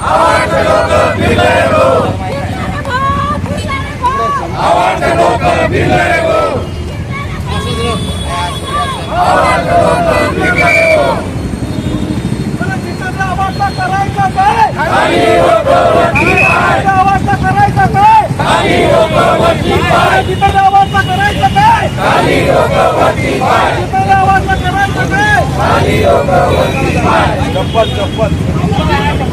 Avanti local Kita! Kita! Cepat cepat!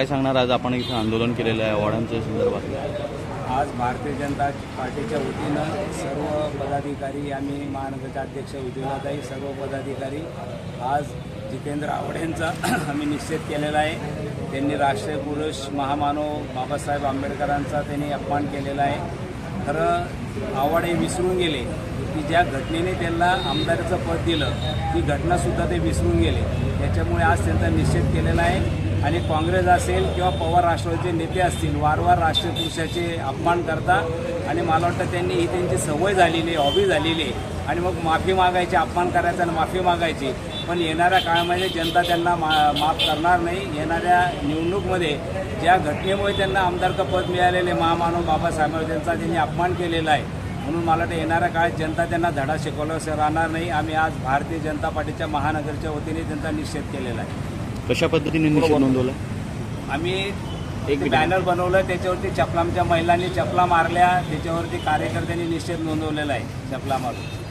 काय सांगणार? आज आपण इथं आंदोलन केलेलं आहे वॉर्डांच्या संदर्भात. आज भारतीय जनता पार्टीच्या वतीनं सर्व पदाधिकारी आम्ही महानगरचे अध्यक्ष उद्योगाताई सर्व पदाधिकारी आज जितेंद्र आवडेंचा आम्ही निश्चित केलेला आहे. त्यांनी राष्ट्रीय पुरुष महामानव बाबासाहेब आंबेडकरांचा त्यांनी अपमान केलेला आहे. खरं आवड हे विसरून गेले की ज्या घटनेने त्यांना आमदाराचं पद दिलं ती घटनासुद्धा ते विसरून गेले. त्याच्यामुळे आज त्यांचा निश्चित केलेला आहे. आणि काँग्रेस असेल किंवा पवार राष्ट्रवादीचे नेते असतील वारंवार राष्ट्रीय पुरुषाचे अपमान करता आणि मला वाटतं त्यांनी ही त्यांची सवय झालेली आहे हॉबी झालेली आहे. आणि मग माफी मागायची अपमान करायचा आणि माफी मागायची. पण येणाऱ्या काळामध्ये जनता त्यांना मा माफ करणार नाही. येणाऱ्या निवडणूकमध्ये ज्या घटनेमुळे त्यांना आमदारचं पद मिळालेले महामानव बाबासाहेब त्यांचा त्यांनी अपमान केलेला आहे. म्हणून मला वाटतं येणाऱ्या काळात जनता त्यांना धडा शिकवल्याशिवाय राहणार नाही. आम्ही आज भारतीय जनता पार्टीच्या महानगरच्या वतीने त्यांचा निषेध केलेला आहे. कशा पद्धतीने निषेध नोंदवला? आम्ही एक बॅनर बनवलं त्याच्यावरती चपला आमच्या महिलांनी चपला मारल्या त्याच्यावरती कार्यकर्त्यांनी निषेध नोंदवलेला आहे चपला मारून.